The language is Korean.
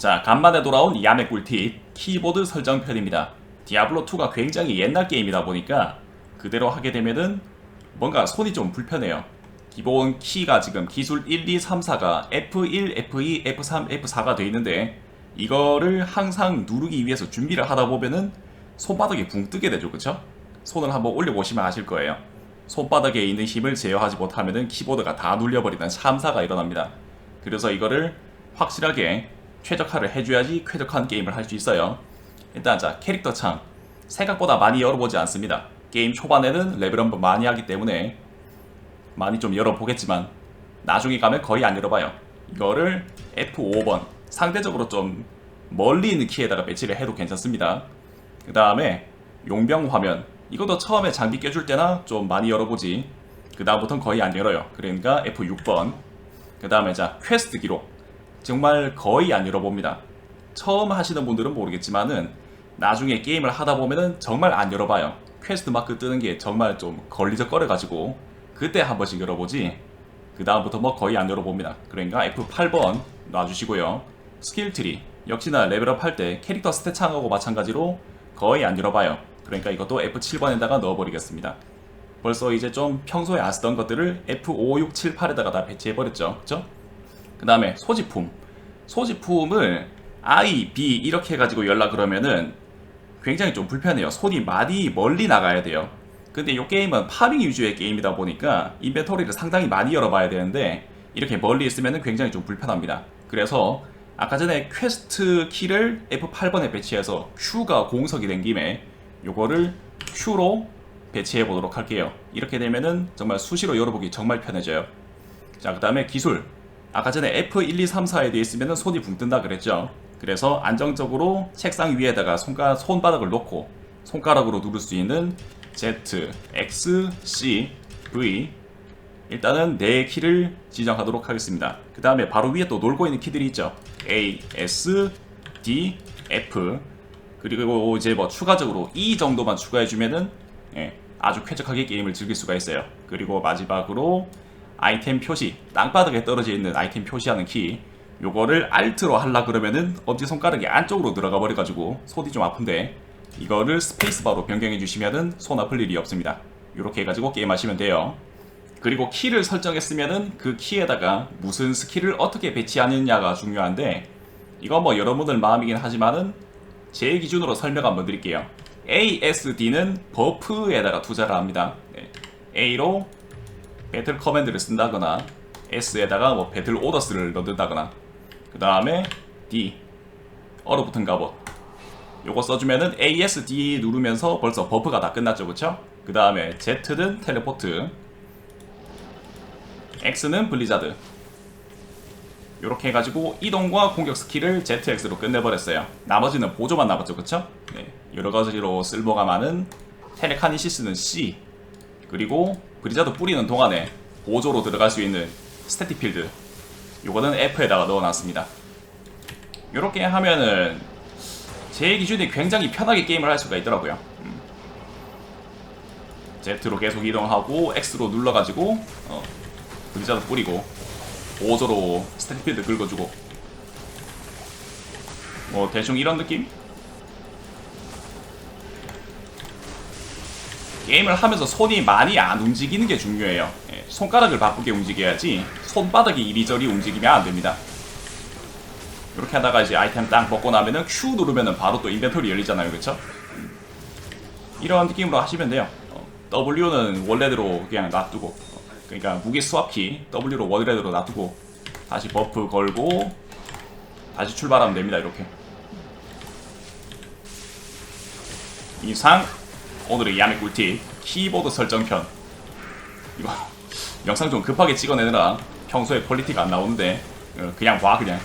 자, 간만에 돌아온 야매 꿀팁 키보드 설정 편입니다. 디아블로2가 굉장히 옛날 게임이다 보니까 그대로 하게 되면은 뭔가 손이 좀 불편해요. 기본 키가 지금 기술 1, 2, 3, 4가 F1, F2, F3, F4가 돼 있는데 이거를 항상 누르기 위해서 준비를 하다 보면은 손바닥이 붕 뜨게 되죠, 그쵸? 손을 한번 올려보시면 아실 거예요. 손바닥에 있는 힘을 제어하지 못하면은 키보드가 다 눌려버리는 참사가 일어납니다. 그래서 이거를 확실하게 최적화를 해줘야지 쾌적한 게임을 할 수 있어요. 일단 자 캐릭터 창 생각보다 많이 열어보지 않습니다. 게임 초반에는 레벨업을 많이 하기 때문에 많이 좀 열어보겠지만 나중에 가면 거의 안 열어봐요. 이거를 F5번 상대적으로 좀 멀리 있는 키에다가 배치를 해도 괜찮습니다. 그 다음에 용병 화면 이것도 처음에 장비 껴줄 때나 좀 많이 열어보지 그 다음부터는 거의 안 열어요. 그러니까 F6번 그 다음에 자 퀘스트 기록 정말 거의 안 열어봅니다. 처음 하시는 분들은 모르겠지만은 나중에 게임을 하다 보면은 정말 안 열어봐요. 퀘스트 마크 뜨는 게 정말 좀 걸리적거려가지고 그때 한 번씩 열어보지. 그 다음부터 뭐 거의 안 열어봅니다. 그러니까 F8번 놔주시고요. 스킬 트리 역시나 레벨업 할 때 캐릭터 스탯 창하고 마찬가지로 거의 안 열어봐요. 그러니까 이것도 F7번에다가 넣어버리겠습니다. 벌써 이제 좀 평소에 안 쓰던 것들을 F5, 6, 7, 8에다가 다 배치해버렸죠. 그쵸? 그 다음에 소지품. 소지품을 I, B 이렇게 해가지고 연락 그러면은 굉장히 좀 불편해요. 손이 많이 멀리 나가야 돼요. 근데 이 게임은 파밍 위주의 게임이다 보니까 인벤토리를 상당히 많이 열어봐야 되는데 이렇게 멀리 있으면 굉장히 좀 불편합니다. 그래서 아까 전에 퀘스트 키를 F8번에 배치해서 Q가 공석이 된 김에 요거를 Q로 배치해 보도록 할게요. 이렇게 되면은 정말 수시로 열어보기 정말 편해져요. 자, 그 다음에 기술. 아까 전에 F1, 2, 3, 4에 되어 있으면 손이 붕 뜬다 그랬죠. 그래서 안정적으로 책상 위에다가 손가, 손바닥을 놓고 손가락으로 누를 수 있는 Z, X, C, V 일단은 네 키를 지정하도록 하겠습니다. 그 다음에 바로 위에 또 놀고 있는 키들이 있죠. A, S, D, F 그리고 이제 뭐 추가적으로 E 정도만 추가해주면은 예, 아주 쾌적하게 게임을 즐길 수가 있어요. 그리고 마지막으로 아이템 표시 땅바닥에 떨어져 있는 아이템 표시하는 키 요거를 Alt로 하려 그러면은 엄지 손가락이 안쪽으로 들어가 버려가지고 손이 좀 아픈데 이거를 스페이스바로 변경해 주시면은 손 아플 일이 없습니다. 이렇게 해가지고 게임하시면 돼요. 그리고 키를 설정했으면은 그 키에다가 무슨 스킬을 어떻게 배치하느냐가 중요한데 이건 뭐 여러분들 마음이긴 하지만은 제 기준으로 설명 한번 드릴게요. ASD는 버프에다가 투자를 합니다. 네. A로 배틀 커맨드를 쓴다거나 S에다가 뭐 배틀 오더스를 넣는다거나 그 다음에 D 얼어붙은 갑옷 요거 써주면은 ASD 누르면서 벌써 버프가 다 끝났죠 그쵸? 그 다음에 Z는 텔레포트 X는 블리자드 이렇게 해가지고 이동과 공격 스킬을 ZX로 끝내버렸어요 나머지는 보조만 남았죠 그쵸? 네, 여러가지로 쓸모가 많은 텔레카니시스는 C 그리고 브리자드 뿌리는 동안에 보조로 들어갈 수 있는 스태틱 필드 요거는 F에다가 넣어놨습니다 이렇게 하면은 제 기준에 굉장히 편하게 게임을 할 수가 있더라고요 음. Z로 계속 이동하고 X로 눌러가지고 어, 브리자드 뿌리고 보조로 스태틱 필드 긁어주고 뭐 대충 이런 느낌? 게임을 하면서 손이 많이 안 움직이는 게 중요해요. 예, 손가락을 바쁘게 움직여야지 손바닥이 이리저리 움직이면 안 됩니다. 이렇게 하다가 이제 아이템 딱 먹고 나면은 Q 누르면은 바로 또 인벤토리 열리잖아요, 그렇죠? 이런 느낌으로 하시면 돼요. 어, W는 원래대로 그냥 놔두고, 어, 그러니까 무기 스왑키 W로 원래대로 놔두고 다시 버프 걸고 다시 출발하면 됩니다, 이렇게. 이상 오늘의 야매 꿀팁 키보드 설정편. 이거 영상 좀 급하게 찍어내느라 평소에 퀄리티가 안 나오는데 어, 그냥 봐 그냥